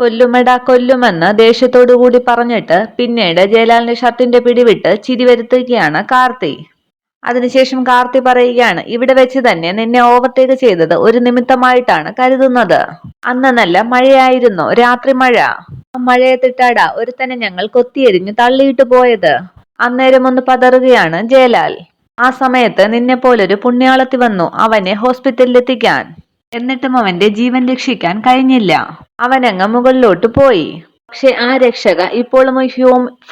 കൊല്ലുമെടാ കൊല്ലുമെന്ന് ദേഷ്യത്തോടു കൂടി പറഞ്ഞിട്ട് പിന്നീട് ജയലാലിന്റെ ഷർട്ടിന്റെ പിടിവിട്ട് ചിരി വരുത്തുകയാണ് കാർത്തി. അതിനുശേഷം കാർത്തി പറയുകയാണ് ഇവിടെ വെച്ച് തന്നെ നിന്നെ ഓവർടേക്ക് ചെയ്തത് ഒരു നിമിത്തമായിട്ടാണ് കരുതുന്നത്. അന്ന് നല്ല മഴയായിരുന്നു രാത്രി മഴ. ആ ഒരു ഒരുത്തനെ ഞങ്ങൾ കൊത്തിയെരിഞ്ഞു തള്ളിയിട്ട് പോയത്. അന്നേരം ഒന്ന് പതറുകയാണ് ജയലാൽ. ആ സമയത്ത് നിന്നെ പോലൊരു പുണ്യാളത്തി വന്നു അവനെ ഹോസ്പിറ്റലിൽ എത്തിക്കാൻ എന്നിട്ടും അവന്റെ ജീവൻ രക്ഷിക്കാൻ കഴിഞ്ഞില്ല. അവനങ്ങ് മുകളിലോട്ട് പോയി. പക്ഷെ ആ രക്ഷക ഇപ്പോഴും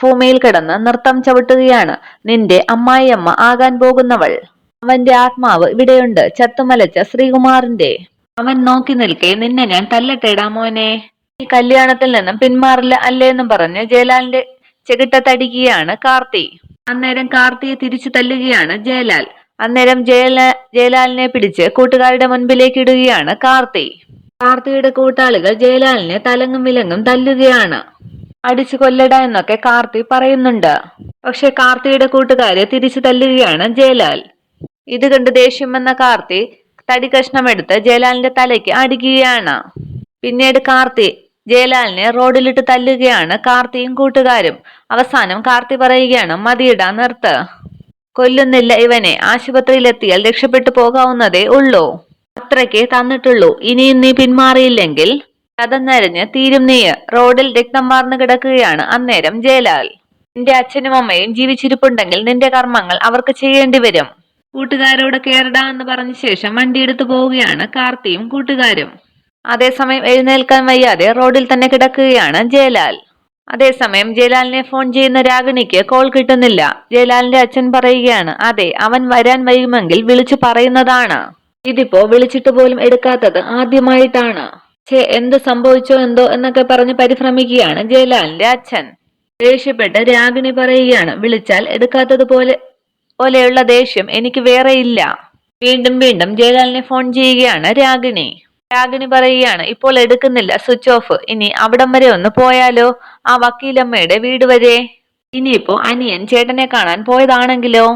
ഭൂമിയിൽ കിടന്ന് നൃത്തം ചവിട്ടുകയാണ്. നിന്റെ അമ്മായിയമ്മ ആകാൻ പോകുന്നവൾ. അവന്റെ ആത്മാവ് ഇവിടെയുണ്ട്. ചത്തുമലച്ച ശ്രീകുമാറിന്റെ. അവൻ നോക്കി നിൽക്കെ നിന്നെ ഞാൻ തല്ലട്ടേടാ മോനെ. ഈ കല്യാണത്തിൽ നിന്നും പിന്മാറില്ല അല്ലേന്നും പറഞ്ഞ് ജയലാലിന്റെ ചെകിട്ടത്തടിക്കുകയാണ് കാർത്തി. അന്നേരം കാർത്തിയെ തിരിച്ചു തല്ലുകയാണ് ജയലാൽ അന്നേരം ജയല ജയലാലിനെ പിടിച്ച് കൂട്ടുകാരുടെ മുൻപിലേക്ക് ഇടുകയാണ് കാർത്തി. കാർത്തിയുടെ കൂട്ടാളികൾ ജയലാലിനെ തലങ്ങും വിലങ്ങും തല്ലുകയാണ്. അടിച്ചു കൊല്ലട എന്നൊക്കെ കാർത്തി പറയുന്നുണ്ട്. പക്ഷെ കാർത്തിയുടെ കൂട്ടുകാരെ തിരിച്ചു തല്ലുകയാണ് ജയലാൽ. ഇത് കണ്ട് ദേഷ്യം വന്ന കാർത്തി തടി കഷ്ണമെടുത്ത് ജയലാലിന്റെ തലയ്ക്ക് അടിക്കുകയാണ്. പിന്നീട് കാർത്തി ജയലാലിനെ റോഡിലിട്ട് തല്ലുകയാണ് കാർത്തിയും കൂട്ടുകാരും. അവസാനം കാർത്തി പറയുകയാണ് മതിയിടാ നിർത്ത്. കൊല്ലുന്നില്ല ഇവനെ. ആശുപത്രിയിലെത്തിയാൽ രക്ഷപ്പെട്ടു പോകാവുന്നതേ ഉള്ളൂ. അത്രയ്ക്കേ തന്നിട്ടുള്ളൂ. ഇനിയും നീ പിന്മാറിയില്ലെങ്കിൽ കഥന്നരഞ്ഞ് തീരും നീ. റോഡിൽ രക്തം വാർന്നു കിടക്കുകയാണ് അന്നേരം ജയലാൽ. നിന്റെ അച്ഛനും അമ്മയും ജീവിച്ചിരിപ്പുണ്ടെങ്കിൽ നിന്റെ കർമ്മങ്ങൾ അവർക്ക് ചെയ്യേണ്ടി വരും. കൂട്ടുകാരോട് കേരട എന്ന് പറഞ്ഞ ശേഷം വണ്ടിയെടുത്ത് പോവുകയാണ് കാർത്തിയും കൂട്ടുകാരും. അതേസമയം എഴുന്നേൽക്കാൻ വയ്യാതെ റോഡിൽ തന്നെ കിടക്കുകയാണ് ജയലാൽ. അതേസമയം ജയലാലിനെ ഫോൺ ചെയ്യുന്ന രാഗിണിക്ക് കോൾ കിട്ടുന്നില്ല. ജയലാലിന്റെ അച്ഛൻ പറയുകയാണ് അതെ അവൻ വരാൻ വൈകുമെങ്കിൽ വിളിച്ചു പറയുന്നതാണ്. ഇതിപ്പോ വിളിച്ചിട്ട് പോലും എടുക്കാത്തത് ആദ്യമായിട്ടാണ്. ഛേ എന്ത് സംഭവിച്ചോ എന്തോ എന്നൊക്കെ പറഞ്ഞ് പരിഭ്രമിക്കുകയാണ് ജയലാലിന്റെ അച്ഛൻ. ദേഷ്യപ്പെട്ട് രാഗിണി പറയുകയാണ് വിളിച്ചാൽ എടുക്കാത്തത് പോലെ പോലെയുള്ള ദേഷ്യം എനിക്ക് വേറെയില്ല വീണ്ടും വീണ്ടും ജയലാലിനെ ഫോൺ ചെയ്യുകയാണ് രാഗിണി. രാഗിണി പറയുകയാണ് ഇപ്പോൾ എടുക്കുന്നില്ല സ്വിച്ച് ഓഫ്. ഇനി അവിടം വരെ ഒന്ന് പോയാലോ? ആ വക്കീലമ്മയുടെ വീട് വരെ. ഇനിയിപ്പോ അനിയൻ ചേട്ടനെ കാണാൻ പോയതാണെങ്കിലോ?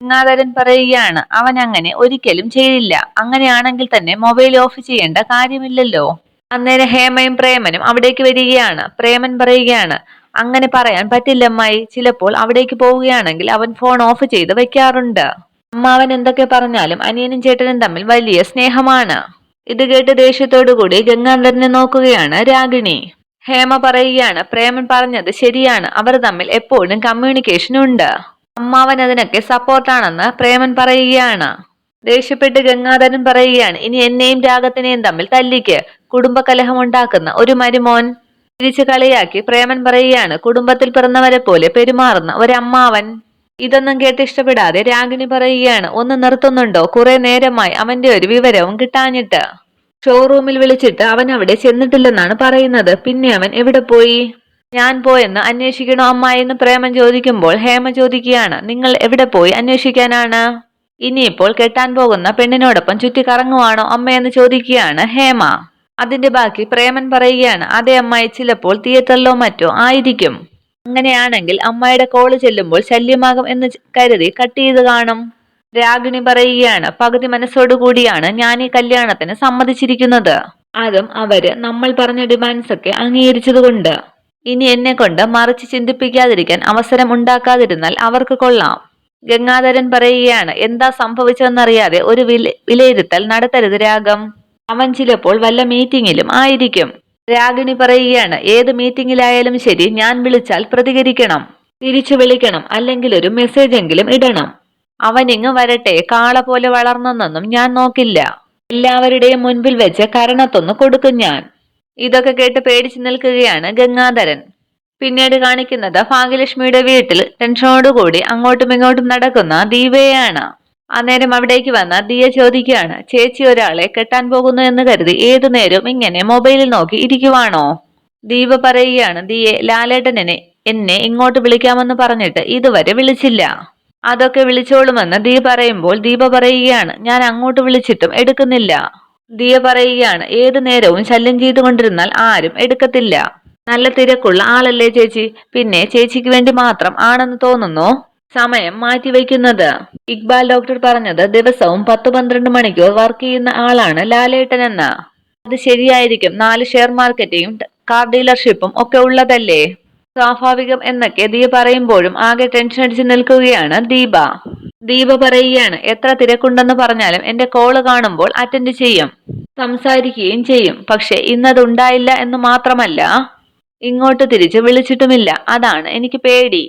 ഗംഗാധരൻ പറയുകയാണ് അവൻ അങ്ങനെ ഒരിക്കലും ചെയ്തില്ല. അങ്ങനെയാണെങ്കിൽ തന്നെ മൊബൈൽ ഓഫ് ചെയ്യേണ്ട കാര്യമില്ലല്ലോ. അന്നേരം ഹേമയും പ്രേമനും അവിടേക്ക് വരികയാണ്. പ്രേമൻ പറയുകയാണ് അങ്ങനെ പറയാൻ പറ്റില്ല അമ്മായി ചിലപ്പോൾ അവിടേക്ക് പോവുകയാണെങ്കിൽ അവൻ ഫോൺ ഓഫ് ചെയ്ത് വെക്കാറുണ്ട്. അമ്മാവൻ എന്തൊക്കെ പറഞ്ഞാലും അനിയനും ചേട്ടനും തമ്മിൽ വലിയ സ്നേഹമാണ്. ഇത് കേട്ട് ദേഷ്യത്തോടു കൂടി ഗംഗാധരനെ നോക്കുകയാണ് രാഗിണി. ഹേമ പറയുകയാണ് പ്രേമൻ പറഞ്ഞത് ശരിയാണ് അവർ തമ്മിൽ എപ്പോഴും കമ്മ്യൂണിക്കേഷൻ ഉണ്ട്. അമ്മാവൻ അതിനൊക്കെ സപ്പോർട്ടാണെന്ന് പ്രേമൻ പറയുകയാണ്. ദേഷ്യപ്പെട്ട് ഗംഗാധരൻ പറയുകയാണ് ഇനി എന്നെയും രാഗത്തിനെയും തമ്മിൽ തല്ലിക്ക് കുടുംബകലഹം ഉണ്ടാക്കുന്ന ഒരു മരുമോൻ. തിരിച്ചു കളിയാക്കി പ്രേമൻ പറയുകയാണ് കുടുംബത്തിൽ പിറന്നവരെ പോലെ പെരുമാറുന്ന ഒരമ്മാവൻ. ഇതൊന്നും കേട്ട് ഇഷ്ടപ്പെടാതെ രാഗിണി പറയുകയാണ് ഒന്ന് നിർത്തുന്നുണ്ടോ? കുറെ നേരമായി അവന്റെ ഒരു വിവരവും കിട്ടാഞ്ഞിട്ട്. ഷോറൂമിൽ വിളിച്ചിട്ട് അവൻ അവിടെ ചെന്നിട്ടില്ലെന്നാണ് പറയുന്നത്. പിന്നെ അവൻ എവിടെ പോയി? ഞാൻ പോയെന്ന് അന്വേഷിക്കണോ അമ്മ എന്ന് പ്രേമൻ ചോദിക്കുമ്പോൾ ഹേമ ചോദിക്കുകയാണ് നിങ്ങൾ എവിടെ പോയി അന്വേഷിക്കാനാണ്? ഇനിയിപ്പോൾ കെട്ടാൻ പോകുന്ന പെണ്ണിനോടൊപ്പം ചുറ്റി കറങ്ങുവാണോ അമ്മയെന്ന് ചോദിക്കുകയാണ് ഹേമ. അതിന്റെ ബാക്കി പ്രേമൻ പറയുകയാണ് അതേ അമ്മായി ചിലപ്പോൾ തിയേറ്ററിലോ മറ്റോ ആയിരിക്കും. അങ്ങനെയാണെങ്കിൽ അമ്മയുടെ കോൾ ചെല്ലുമ്പോൾ ശല്യമാകും എന്ന് കരുതി കട്ട് ചെയ്ത് കാണും. രാഗിണി പറയുകയാണ് പകുതി മനസ്സോടുകൂടിയാണ് ഞാൻ ഈ കല്യാണത്തിന് സമ്മതിച്ചിരിക്കുന്നത്. അതും അവർ നമ്മൾ പറഞ്ഞ ഡിമാൻഡ്സ് ഒക്കെ അംഗീകരിച്ചതുകൊണ്ട് ഇനി എന്നെ കൊണ്ട് മറിച്ച് ചിന്തിപ്പിക്കാതിരിക്കാൻ അവസരം ഉണ്ടാക്കാതിരുന്നാൽ അവർക്ക് കൊള്ളാം. ഗംഗാധരൻ പറയുകയാണ് എന്താ സംഭവിച്ചതെന്നറിയാതെ ഒരു വില വിലയിരുത്തൽ നടത്തരുത് രാഗം. അവൻ ചിലപ്പോൾ വല്ല മീറ്റിംഗിലും ആയിരിക്കും. രാഗിണി പറയുകയാണ് ഏത് മീറ്റിംഗിലായാലും ശരി ഞാൻ വിളിച്ചാൽ പ്രതികരിക്കണം തിരിച്ചു വിളിക്കണം അല്ലെങ്കിൽ ഒരു മെസ്സേജ് എങ്കിലും ഇടണം. അവൻ ഇങ്ങ് വരട്ടെ കാള പോലെ വളർന്നെന്നൊന്നും ഞാൻ നോക്കില്ല. എല്ലാവരുടെയും മുൻപിൽ വെച്ച് കരണത്തൊന്ന് കൊടുക്കും ഞാൻ. ഇതൊക്കെ കേട്ട് പേടിച്ചു നിൽക്കുകയാണ് ഗംഗാധരൻ. പിന്നീട് കാണിക്കുന്നത് ഭാഗ്യലക്ഷ്മിയുടെ വീട്ടിൽ ടെൻഷനോടുകൂടി അങ്ങോട്ടും ഇങ്ങോട്ടും നടക്കുന്ന ദീപയാണ്. അന്നേരം അവിടേക്ക് വന്ന ദിയ ചോദിക്കുകയാണ് ചേച്ചി ഒരാളെ കെട്ടാൻ പോകുന്നു എന്ന് കരുതി ഏതു നേരവും ഇങ്ങനെ മൊബൈലിൽ നോക്കി ഇരിക്കുവാണോ? ദീപ പറയുകയാണ് ദിയെ ലാലേട്ടനെ എന്നെ ഇങ്ങോട്ട് വിളിക്കാമെന്ന് പറഞ്ഞിട്ട് ഇതുവരെ വിളിച്ചില്ല. അതൊക്കെ വിളിച്ചോളുമെന്ന് ദീ പറയുമ്പോൾ ദീപ പറയുകയാണ് ഞാൻ അങ്ങോട്ട് വിളിച്ചിട്ടും എടുക്കുന്നില്ല. ദിയ പറയുകയാണ് ഏതു നേരവും ശല്യം ചെയ്തുകൊണ്ടിരുന്നാൽ ആരും എടുക്കത്തില്ല. നല്ല തിരക്കുള്ള ആളല്ലേ ചേച്ചി? പിന്നെ ചേച്ചിക്ക് വേണ്ടി മാത്രം ആണെന്ന് തോന്നുന്നു? സമയം മാറ്റിവെക്കുന്നത്. ഇക്ബാൽ ഡോക്ടർ പറഞ്ഞത് ദിവസവും പത്ത് പന്ത്രണ്ട് മണിക്കൂർ വർക്ക് ചെയ്യുന്ന ആളാണ് ലാലേട്ടൻ എന്ന് അത് ശരിയായിരിക്കും. നാല് ഷെയർ മാർക്കറ്റെയും കാർ ഡീലർഷിപ്പും ഒക്കെ ഉള്ളതല്ലേ? സ്വാഭാവികം എന്നൊക്കെ ദിയ പറയുമ്പോഴും ആകെ ടെൻഷൻ അടിച്ച് നിൽക്കുകയാണ് ദീപ. ദീപ പറയുകയാണ് എത്ര തിരക്കുണ്ടെന്ന് പറഞ്ഞാലും എന്റെ കോൾ കാണുമ്പോൾ അറ്റൻഡ് ചെയ്യും. സംസാരിക്കുകയും ചെയ്യും. പക്ഷെ ഇന്നത് ഉണ്ടായില്ല എന്ന് മാത്രമല്ല ഇങ്ങോട്ട് തിരിച്ച് വിളിച്ചിട്ടുമില്ല. അതാണ് എനിക്ക് പേടി.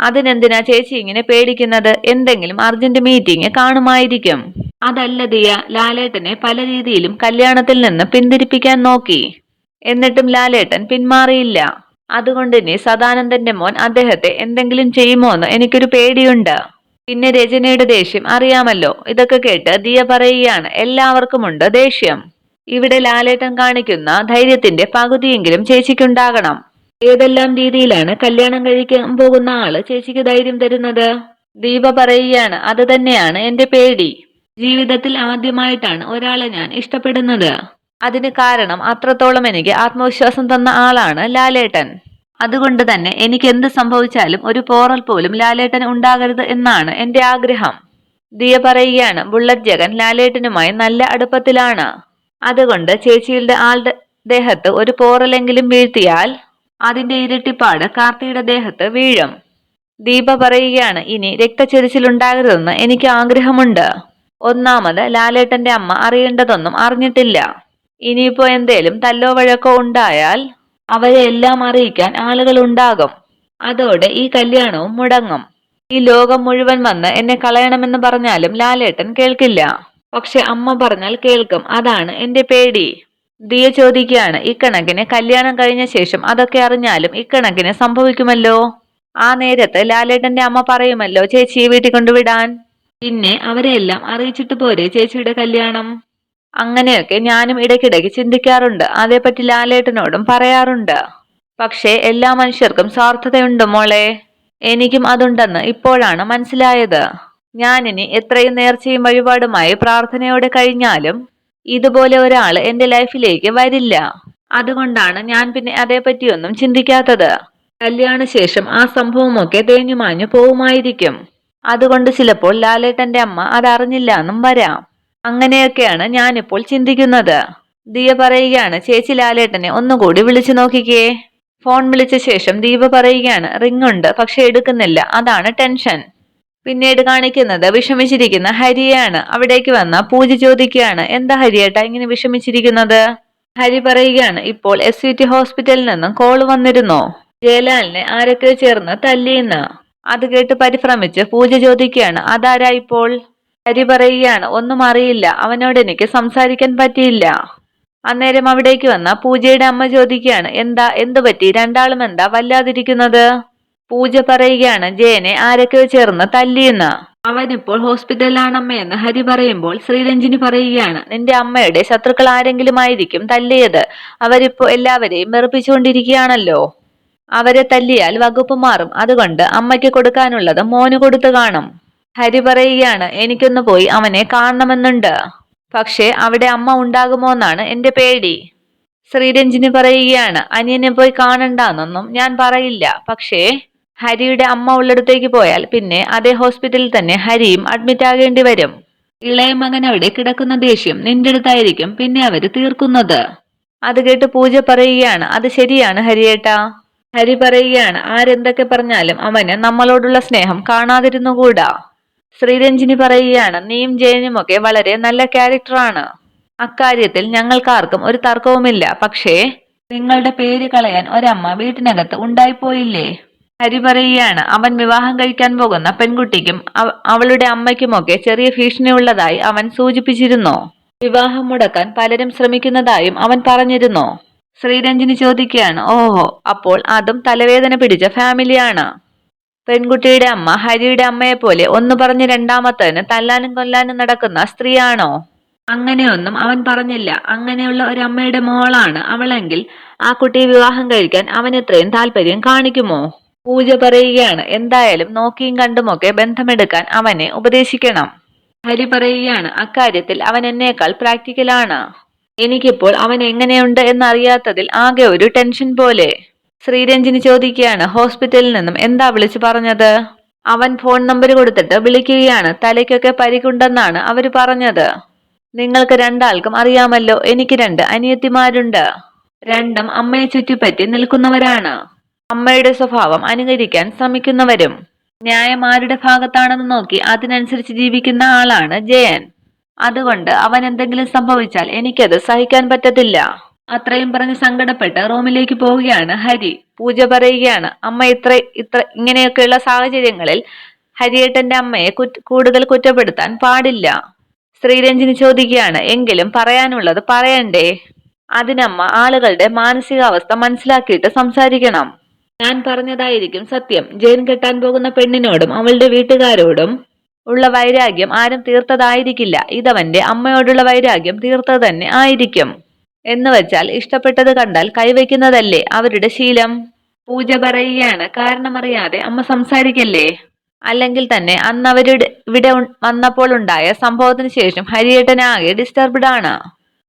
അതിനെന്തിനാ ചേച്ചി ഇങ്ങനെ പേടിക്കുന്നത്? എന്തെങ്കിലും അർജന്റ് മീറ്റിംഗ് കാണുമായിരിക്കും. അതല്ല ദിയ ലാലേട്ടനെ പല രീതിയിലും കല്യാണത്തിൽ നിന്ന് പിന്തിരിപ്പിക്കാൻ നോക്കി. എന്നിട്ടും ലാലേട്ടൻ പിന്മാറിയില്ല. അതുകൊണ്ട് ഇനി സദാനന്ദന്റെ മോൻ അദ്ദേഹത്തെ എന്തെങ്കിലും ചെയ്യുമോ എന്ന് എനിക്കൊരു പേടിയുണ്ട്. പിന്നെ രചനയുടെ ദേഷ്യം അറിയാമല്ലോ. ഇതൊക്കെ കേട്ട് ദിയ പറയുകയാണ് എല്ലാവർക്കുമുണ്ട് ദേഷ്യം. ഇവിടെ ലാലേട്ടൻ കാണിക്കുന്ന ധൈര്യത്തിന്റെ പകുതിയെങ്കിലും ചേച്ചിക്കുണ്ടാകണം. ഏതെല്ലാം രീതിയിലാണ് കല്യാണം കഴിക്കാൻ പോകുന്ന ആൾ ചേച്ചിക്ക് ധൈര്യം തരുന്നത്? ദീപ പറയുകയാണ് അത് തന്നെയാണ് എന്റെ പേടി. ജീവിതത്തിൽ ആദ്യമായിട്ടാണ് ഒരാളെ ഞാൻ ഇഷ്ടപ്പെടുന്നത്. അതിന് കാരണം അത്രത്തോളം എനിക്ക് ആത്മവിശ്വാസം തന്ന ആളാണ് ലാലേട്ടൻ. അതുകൊണ്ട് തന്നെ എനിക്ക് എന്ത് സംഭവിച്ചാലും ഒരു പോറൽ പോലും ലാലേട്ടൻ ഉണ്ടാകരുത് എന്നാണ് എന്റെ ആഗ്രഹം. ദിയ പറയുകയാണ് ബുള്ളറ്റ് ജഗൻ ലാലേട്ടനുമായി നല്ല അടുപ്പത്തിലാണ്. അതുകൊണ്ട് ചേച്ചിയുടെ ആളുടെ ദേഹത്ത് ഒരു പോറലെങ്കിലും വീഴ്ത്തിയാൽ അതിന്റെ ഇരട്ടിപ്പാട് കാർത്തിയുടെ ദേഹത്ത് വീഴും. ദീപ പറയുകയാണ് ഇനി രക്തച്ചൊരിച്ചിലുണ്ടാകരുതെന്ന് എനിക്ക് ആഗ്രഹമുണ്ട്. ഒന്നാമത് ലാലേട്ടന്റെ അമ്മ അറിയേണ്ടതൊന്നും അറിഞ്ഞിട്ടില്ല. ഇനിയിപ്പോ എന്തേലും തല്ലോ വഴക്കോ ഉണ്ടായാൽ അവരെ എല്ലാം അറിയിക്കാൻ ആളുകൾ ഉണ്ടാകും അതോടെ ഈ കല്യാണവും മുടങ്ങും. ഈ ലോകം മുഴുവൻ വന്ന് എന്നെ കളയണമെന്ന് പറഞ്ഞാലും ലാലേട്ടൻ കേൾക്കില്ല. പക്ഷെ അമ്മ പറഞ്ഞാൽ കേൾക്കും. അതാണ് എന്റെ പേടി. ദിയ ചോദിക്കുകയാണ് ഇക്കണക്കിന് കല്യാണം കഴിഞ്ഞ ശേഷം അതൊക്കെ അറിഞ്ഞാലും ഇക്കണക്കിന് സംഭവിക്കുമല്ലോ? ആ നേരത്ത് ലാലേട്ടന്റെ അമ്മ പറയുമല്ലോ ചേച്ചിയെ വീട്ടിൽ കൊണ്ടുവിടാൻ. പിന്നെ അവരെല്ലാം അറിയിച്ചിട്ട് പോരെ ചേച്ചിയുടെ കല്യാണം? അങ്ങനെയൊക്കെ ഞാനും ഇടയ്ക്കിടയ്ക്ക് ചിന്തിക്കാറുണ്ട് അതേപ്പറ്റി ലാലേട്ടനോടും പറയാറുണ്ട്. പക്ഷേ എല്ലാ മനുഷ്യർക്കും സ്വാർത്ഥതയുണ്ട് മോളെ. എനിക്കും അതുണ്ടെന്ന് ഇപ്പോഴാണ് മനസ്സിലായത്. ഞാനിനി എത്രയും നേർച്ചയും വഴിപാടുമായി പ്രാർത്ഥനയോടെ കഴിഞ്ഞാലും ഇതുപോലെ ഒരാൾ എന്റെ ലൈഫിലേക്ക് വരില്ല. അതുകൊണ്ടാണ് ഞാൻ പിന്നെ അതേപ്പറ്റിയൊന്നും ചിന്തിക്കാത്തത്. കല്യാണശേഷം ആ സംഭവമൊക്കെ തേഞ്ഞുമാഞ്ഞു പോവുമായിരിക്കും. അതുകൊണ്ട് ചിലപ്പോൾ ലാലേട്ടന്റെ അമ്മ അതറിഞ്ഞില്ല എന്നും വരാം. അങ്ങനെയൊക്കെയാണ് ഞാനിപ്പോൾ ചിന്തിക്കുന്നത്. ദിയ പറയുകയാണ് ചേച്ചി ലാലേട്ടനെ ഒന്നുകൂടി വിളിച്ചു നോക്കിക്കേ. ഫോൺ വിളിച്ച ശേഷം ദീപ പറയുകയാണ് റിംഗ് ഉണ്ട് പക്ഷെ എടുക്കുന്നില്ല. അതാണ് ടെൻഷൻ. പിന്നീട് കാണിക്കുന്നത് വിഷമിച്ചിരിക്കുന്ന ഹരിയാണ് അവിടേക്ക് വന്ന പൂജ ചോദിക്കുകയാണ് എന്താ ഹരിയേട്ട ഇങ്ങനെ വിഷമിച്ചിരിക്കുന്നത്? ഹരി പറയുകയാണ് ഇപ്പോൾ എസ് യു ടി ഹോസ്പിറ്റലിൽ നിന്നും കോൾ വന്നിരുന്നോ? ജയലാലിനെ ആരൊക്കെ ചേർന്ന് തല്ലിയെന്ന്. അത് കേട്ട് പരിഭ്രമിച്ച് പൂജ ചോദിക്കുകയാണ് അതാരാ ഇപ്പോൾ? ഹരി പറയുകയാണ് ഒന്നും അറിയില്ല അവനോട് എനിക്ക് സംസാരിക്കാൻ പറ്റിയില്ല. അന്നേരം അവിടേക്ക് വന്ന പൂജയുടെ അമ്മ ചോദിക്കുകയാണ് എന്താ എന്തു പറ്റി? രണ്ടാളും എന്താ വല്ലാതിരിക്കുന്നത്? പൂജ പറയുകയാണ് ജയനെ ആരൊക്കെ ചേർന്ന് തല്ലിയെന്ന്. അവനിപ്പോൾ ഹോസ്പിറ്റലിലാണമ്മയെന്ന് ഹരി പറയുമ്പോൾ ശ്രീരഞ്ജിനി പറയുകയാണ് നിന്റെ അമ്മയുടെ ശത്രുക്കൾ ആരെങ്കിലും ആയിരിക്കും തല്ലിയത്. അവരിപ്പോ എല്ലാവരെയും വെറുപ്പിച്ചുകൊണ്ടിരിക്കുകയാണല്ലോ. അവരെ തല്ലിയാൽ വകുപ്പ് മാറും. അതുകൊണ്ട് അമ്മയ്ക്ക് കൊടുക്കാനുള്ളത് മോന് കൊടുത്തു കാണും. ഹരി പറയുകയാണ് എനിക്കൊന്ന് പോയി അവനെ കാണണമെന്നുണ്ട്. പക്ഷേ അവിടെ അമ്മ ഉണ്ടാകുമോ എന്നാണ് എന്റെ പേടി. ശ്രീരഞ്ജിനി പറയുകയാണ് അനിയനെ പോയി കാണണ്ടെന്നൊന്നും ഞാൻ പറയില്ല. പക്ഷേ ഹരിയുടെ അമ്മ ഉള്ളിടത്തേക്ക് പോയാൽ പിന്നെ അതേ ഹോസ്പിറ്റലിൽ തന്നെ ഹരിയും അഡ്മിറ്റ് ആകേണ്ടി വരും. ഇളയ മകൻ അവിടെ കിടക്കുന്ന ദേഷ്യം നിന്റെ അടുത്തായിരിക്കും പിന്നെ അവർ തീർക്കുന്നത്. അത് കേട്ട് പൂജ പറയുകയാണ് അത് ശരിയാണ് ഹരിയേട്ടാ. ഹരി പറയുകയാണ് ആരെന്തൊക്കെ പറഞ്ഞാലും അവന് നമ്മളോടുള്ള സ്നേഹം കാണാതിരുന്നുകൂടാ. ശ്രീരഞ്ജിനി പറയുകയാണ് നീയും ജയനുമൊക്കെ വളരെ നല്ല ക്യാരക്ടറാണ് അക്കാര്യത്തിൽ ഞങ്ങൾക്കാർക്കും ഒരു തർക്കവുമില്ല പക്ഷേ നിങ്ങളുടെ പേര് കളയാൻ ഒരമ്മ വീട്ടിനകത്ത് ഉണ്ടായിപ്പോയില്ലേ? ഹരി പറയുകയാണ് അവൻ വിവാഹം കഴിക്കാൻ പോകുന്ന പെൺകുട്ടിക്കും അവളുടെ അമ്മയ്ക്കുമൊക്കെ ചെറിയ ഭീഷണിയുള്ളതായി അവൻ സൂചിപ്പിച്ചിരുന്നോ. വിവാഹം മുടക്കാൻ പലരും ശ്രമിക്കുന്നതായും അവൻ പറഞ്ഞിരുന്നോ. ശ്രീരഞ്ജിനി ചോദിക്കുകയാണ് ഓഹോ അപ്പോൾ അതും തലവേദന പിടിച്ച ഫാമിലിയാണ്. പെൺകുട്ടിയുടെ അമ്മ ഹരിയുടെ അമ്മയെ പോലെ ഒന്ന് പറഞ്ഞ് രണ്ടാമത്തതിന് തല്ലാനും കൊല്ലാനും നടക്കുന്ന സ്ത്രീയാണോ? അങ്ങനെയൊന്നും അവൻ പറഞ്ഞില്ല. അങ്ങനെയുള്ള ഒരു അമ്മയുടെ മോളാണ് അവളെങ്കിൽ ആ കുട്ടിയെ വിവാഹം കഴിക്കാൻ അവൻ ഇത്രയും താല്പര്യം കാണിക്കുമോ? പൂജ പറയുകയാണ്. എന്തായാലും നോക്കിയും കണ്ടുമൊക്കെ ബന്ധമെടുക്കാൻ അവനെ ഉപദേശിക്കണം. ഹരി പറയുകയാണ് അക്കാര്യത്തിൽ അവൻ എന്നേക്കാൾ പ്രാക്ടിക്കലാണ് എനിക്കിപ്പോൾ അവൻ എങ്ങനെയുണ്ട് എന്നറിയാത്തതിൽ ആകെ ഒരു ടെൻഷൻ പോലെ. ശ്രീരഞ്ജിനി ചോദിക്കുകയാണ് ഹോസ്പിറ്റലിൽ നിന്നും എന്താ വിളിച്ചു പറഞ്ഞത്? അവൻ ഫോൺ നമ്പർ കൊടുത്തിട്ട് വിളിക്കുകയാണ് തലയ്ക്കൊക്കെ പരിക്കുണ്ടെന്നാണ് അവർ പറഞ്ഞത്. നിങ്ങൾക്ക് രണ്ടാൾക്കും അറിയാമല്ലോ എനിക്ക് രണ്ട് അനിയത്തിമാരുണ്ട്. രണ്ടും അമ്മയെ ചുറ്റിപ്പറ്റി നിൽക്കുന്നവരാണ്. അമ്മയുടെ സ്വഭാവം അനുകരിക്കാൻ ശ്രമിക്കുന്നവരും ന്യായം ആരുടെ ഭാഗത്താണെന്ന് നോക്കി അതിനനുസരിച്ച് ജീവിക്കുന്ന ആളാണ് ജയൻ. അതുകൊണ്ട് അവൻ എന്തെങ്കിലും സംഭവിച്ചാൽ എനിക്കത് സഹിക്കാൻ പറ്റത്തില്ല. അത്രയും പറഞ്ഞ് സങ്കടപ്പെട്ട് റൂമിലേക്ക് പോവുകയാണ് ഹരി. പൂജ പറയുകയാണ് അമ്മ ഇത്ര ഇത്ര ഇങ്ങനെയൊക്കെയുള്ള സാഹചര്യങ്ങളിൽ ഹരിയേട്ടന്റെ അമ്മയെ കൂടുതൽ കുറ്റപ്പെടുത്താൻ പാടില്ല. ശ്രീരഞ്ജിനി ചോദിക്കുകയാണ് എങ്കിലും പറയാനുള്ളത് പറയണ്ടേ? അതിനമ്മ ആളുകളുടെ മാനസികാവസ്ഥ മനസ്സിലാക്കിയിട്ട് സംസാരിക്കണം. ഞാൻ പറഞ്ഞതായിരിക്കും സത്യം. ജയിൻ കെട്ടാൻ പോകുന്ന പെണ്ണിനോടും അവളുടെ വീട്ടുകാരോടും ഉള്ള വൈരാഗ്യം ആരും തീർത്തതായിരിക്കില്ല. ഇതവന്റെ അമ്മയോടുള്ള വൈരാഗ്യം തീർത്തത് തന്നെ ആയിരിക്കും. എന്ന് വെച്ചാൽ ഇഷ്ടപ്പെട്ടത് കണ്ടാൽ കൈവയ്ക്കുന്നതല്ലേ അവരുടെ ശീലം? പൂജ പറയുകയാണ്. കാരണമറിയാതെ അമ്മ സംസാരിക്കല്ലേ? അല്ലെങ്കിൽ തന്നെ അന്ന് അവരുടെ ഇവിടെ വന്നപ്പോൾ ഉണ്ടായ സംഭവത്തിന് ശേഷം ഹരിയേട്ടനാകെ ഡിസ്റ്റർബ്ഡ് ആണ്.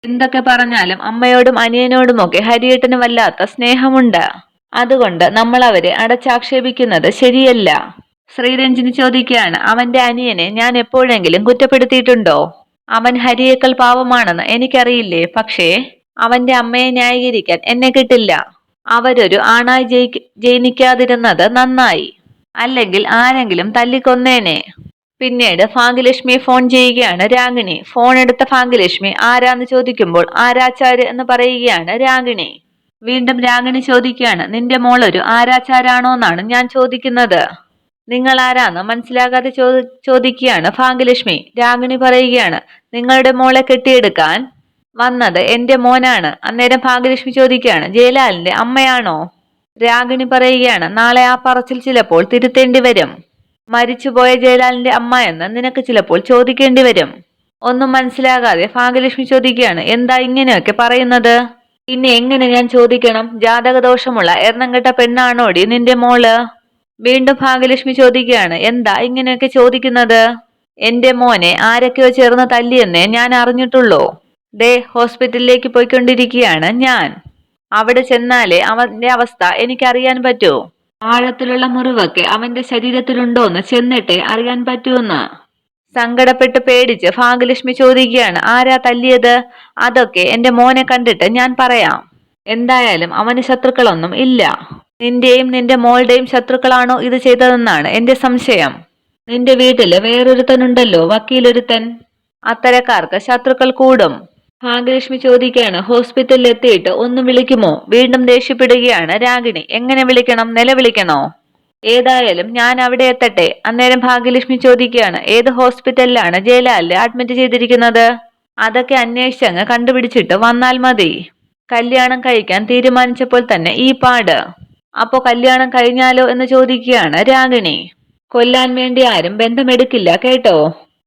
എന്തൊക്കെ പറഞ്ഞാലും അമ്മയോടും അനിയനോടുമൊക്കെ ഹരിയേട്ടന് വല്ലാത്ത സ്നേഹമുണ്ട്. അതുകൊണ്ട് നമ്മൾ അവരെ അടച്ചാക്ഷേപിക്കുന്നത് ശരിയല്ല. ശ്രീരഞ്ജിനി ചോദിക്കുകയാണ് അവന്റെ അനിയനെ ഞാൻ എപ്പോഴെങ്കിലും കുറ്റപ്പെടുത്തിയിട്ടുണ്ടോ? അവൻ ഹരിയേക്കൽ പാവമാണെന്ന് എനിക്കറിയില്ലേ? പക്ഷേ അവന്റെ അമ്മയെ ന്യായീകരിക്കാൻ എന്നെ കിട്ടില്ല. അവരൊരു ആണായി ജയി ജയിനിക്കാതിരുന്നത് നന്നായി. അല്ലെങ്കിൽ ആരെങ്കിലും തല്ലിക്കൊന്നേനെ. പിന്നീട് ഭാഗ്യലക്ഷ്മിയെ ഫോൺ ചെയ്യുകയാണ് രാഗിണി. ഫോൺ എടുത്ത ഭാഗ്യലക്ഷ്മി ആരാന്ന് ചോദിക്കുമ്പോൾ ആരാച്ചാര് എന്ന് പറയുകയാണ് രാഗിണി. വീണ്ടും രാഗിണി ചോദിക്കുകയാണ് നിന്റെ മോൾ ഒരു ആരാച്ചാരാണോ എന്നാണ് ഞാൻ ചോദിക്കുന്നത്? നിങ്ങൾ ആരാന്ന് മനസ്സിലാകാതെ ചോദി ചോദിക്കുകയാണ് ഭാഗ്യലക്ഷ്മി. രാഗിണി പറയുകയാണ് നിങ്ങളുടെ മോളെ കെട്ടിയെടുക്കാൻ വന്നത് എന്റെ മോനാണ്. അന്നേരം ഭാഗ്യലക്ഷ്മി ചോദിക്കുകയാണ് ജയലാലിന്റെ അമ്മയാണോ? രാഗിണി പറയുകയാണ് നാളെ ആ പറച്ചിൽ ചിലപ്പോൾ തിരുത്തേണ്ടി വരും. മരിച്ചുപോയ ജയലാലിന്റെ അമ്മ എന്ന് നിനക്ക് ചിലപ്പോൾ ചോദിക്കേണ്ടി വരും. ഒന്നും മനസ്സിലാകാതെ ഭാഗ്യലക്ഷ്മി ചോദിക്കുകയാണ് എന്താ ഇങ്ങനെയൊക്കെ പറയുന്നത്? പിന്നെ എങ്ങനെ ഞാൻ ചോദിക്കണം? ജാതകദോഷമുള്ള എറണംകെട്ട പെണ്ണാണോടി നിന്റെ മോൾ? വീണ്ടും ഭാഗ്യലക്ഷ്മി ചോദിക്കുകയാണ്. എന്താ ഇങ്ങനെയൊക്കെ ചോദിക്കുന്നത്? എന്റെ മോനെ ആരൊക്കെയോ ചേർന്ന് തല്ലിയെന്നേ ഞാൻ അറിഞ്ഞിട്ടുള്ളൂ. ദേ ഹോസ്പിറ്റലിലേക്ക് പോയിക്കൊണ്ടിരിക്കുകയാണ് ഞാൻ. അവിടെ ചെന്നാലേ അവന്റെ അവസ്ഥ എനിക്കറിയാൻ പറ്റൂ. ആഴത്തിലുള്ള മുറിവൊക്കെ അവന്റെ ശരീരത്തിലുണ്ടോന്ന് ചെന്നിട്ടേ അറിയാൻ പറ്റൂന്ന്. സങ്കടപ്പെട്ട് പേടിച്ച് ഭാഗ്യലക്ഷ്മി ചോദിക്കുകയാണ് ആരാ തല്ലിയത്? അതൊക്കെ എന്റെ മോനെ കണ്ടിട്ട് ഞാൻ പറയാം. എന്തായാലും അവന് ശത്രുക്കളൊന്നും ഇല്ല. നിന്റെയും നിന്റെ മോളുടെയും ശത്രുക്കളാണോ ഇത് ചെയ്തതെന്നാണ് എന്റെ സംശയം. നിന്റെ വീട്ടിൽ വേറൊരുത്തനുണ്ടല്ലോ വക്കീലൊരുത്തൻ. അത്തരക്കാർക്ക് ശത്രുക്കൾ കൂടും. ഭാഗ്യലക്ഷ്മി ചോദിക്കുകയാണ് ഹോസ്പിറ്റലിൽ എത്തിയിട്ട് ഒന്ന് വിളിക്കുമോ? വീണ്ടും ദേഷ്യപ്പെടുകയാണ് രാഗിണി എങ്ങനെ വിളിക്കണം? നിലവിളിക്കണോ ഏതായാലും ഞാൻ അവിടെ എത്തട്ടെ. അന്നേരം ഭാഗ്യലക്ഷ്മി ചോദിക്കുകയാണ് ഏത് ഹോസ്പിറ്റലിലാണ് ജയലാലിൽ അഡ്മിറ്റ് ചെയ്തിരിക്കുന്നത്? അതൊക്കെ അന്വേഷിച്ചങ്ങ് കണ്ടുപിടിച്ചിട്ട് വന്നാൽ മതി. കല്യാണം കഴിക്കാൻ തീരുമാനിച്ചപ്പോൾ തന്നെ ഈ പാട്. അപ്പോ കല്യാണം കഴിഞ്ഞാലോ എന്ന് ചോദിക്കുകയാണ് രാഗിണി. കൊല്ലാൻ വേണ്ടി ആരും ബന്ധമെടുക്കില്ല കേട്ടോ?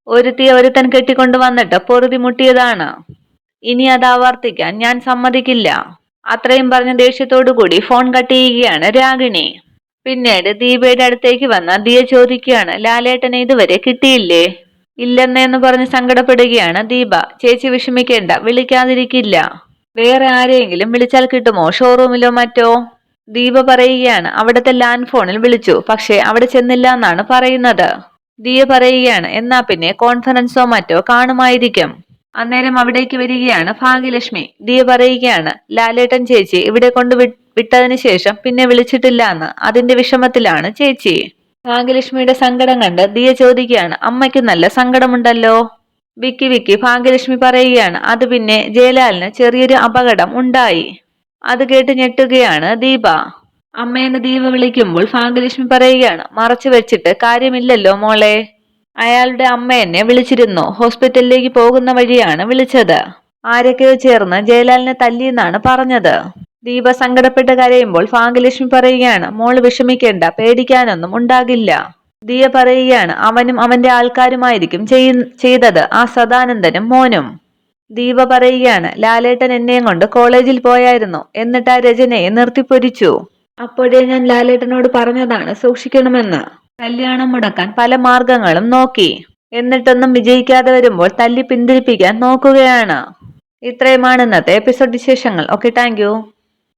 ഒരുത്തിയെ ഒരുത്തൻ കെട്ടിക്കൊണ്ടു വന്നിട്ട് പൊറുതി മുട്ടിയതാണ്. ഇനി അത് ആവർത്തിക്കാൻ ഞാൻ സമ്മതിക്കില്ല. അത്രയും പറഞ്ഞ ദേഷ്യത്തോടു കൂടി ഫോൺ കട്ട് ചെയ്യുകയാണ് രാഗിണി. പിന്നീട് ദീപയുടെ അടുത്തേക്ക് വന്ന ദിയ ചോദിക്കുകയാണ് ലാലേട്ടനെ ഇതുവരെ കിട്ടിയില്ലേ? ഇല്ലെന്നേന്ന് പറഞ്ഞ് സങ്കടപ്പെടുകയാണ് ദീപ. ചേച്ചി വിഷമിക്കേണ്ട വിളിക്കാതിരിക്കില്ല. വേറെ ആരെയെങ്കിലും വിളിച്ചാൽ കിട്ടുമോ? ഷോറൂമിലോ മറ്റോ? ദീപ പറയുകയാണ് അവിടുത്തെ ലാൻഡ് ഫോണിൽ വിളിച്ചു പക്ഷേ അവിടെ ചെന്നില്ല എന്നാണ് പറയുന്നത്. ദിയ പറയുകയാണ് എന്നാ പിന്നെ കോൺഫറൻസോ മറ്റോ കാണുമായിരിക്കും. അന്നേരം അവിടേക്ക് വരികയാണ് ഭാഗ്യലക്ഷ്മി. ദിയ പറയുകയാണ് ലാലേട്ടൻ ചേച്ചി ഇവിടെ കൊണ്ട് വിട്ടതിന് ശേഷം പിന്നെ വിളിച്ചിട്ടില്ല എന്ന് അതിന്റെ വിഷമത്തിലാണ് ചേച്ചി. ഭാഗ്യലക്ഷ്മിയുടെ സങ്കടം കണ്ട് ദിയ ചോദിക്കുകയാണ് അമ്മയ്ക്ക് നല്ല സങ്കടമുണ്ടല്ലോ? വിക്കി വിക്കി ഭാഗ്യലക്ഷ്മി പറയുകയാണ് അത് പിന്നെ ജയലാലിന് ചെറിയൊരു അപകടം ഉണ്ടായി. അത് കേട്ട് ഞെട്ടുകയാണ് ദീപ. അമ്മയെന്ന് ദീപ വിളിക്കുമ്പോൾ ഭാഗ്യലക്ഷ്മി പറയുകയാണ് മറച്ചു വെച്ചിട്ട് കാര്യമില്ലല്ലോ മോളെ. അയാളുടെ അമ്മ എന്നെ വിളിച്ചിരുന്നു ഹോസ്പിറ്റലിലേക്ക് പോകുന്ന വഴിയാണ് വിളിച്ചത്. ആരൊക്കെയോ ചേർന്ന് ജയലാലിനെ തല്ലിയെന്നാണ് പറഞ്ഞത്. ദീപ സങ്കടപ്പെട്ട് കരയുമ്പോൾ ഭാഗ്യലക്ഷ്മി പറയുകയാണ് മോൾ വിഷമിക്കേണ്ട പേടിക്കാനൊന്നും ഉണ്ടാകില്ല. ദിയ പറയുകയാണ് അവനും അവന്റെ ആൾക്കാരുമായിരിക്കും ചെയ്തത് ആ സദാനന്ദനും മോനും. ദീപ പറയുകയാണ് ലാലേട്ടൻ എന്നെയും കൊണ്ട് കോളേജിൽ പോയായിരുന്നു എന്നിട്ട് ആ രചനയെ നിർത്തിപ്പൊരിച്ചു. അപ്പോഴേ ഞാൻ ലാലേട്ടനോട് പറഞ്ഞതാണ് സൂക്ഷിക്കണമെന്ന്. കല്യാണം മുടക്കാൻ പല മാർഗങ്ങളും നോക്കി. എന്നിട്ടൊന്നും വിജയിക്കാതെ വരുമ്പോൾ തല്ലി പിന്തിരിപ്പിക്കാൻ നോക്കുകയാണ്. ഇത്രയുമാണ് ഇന്നത്തെ എപ്പിസോഡ് വിശേഷങ്ങൾ. Okay thank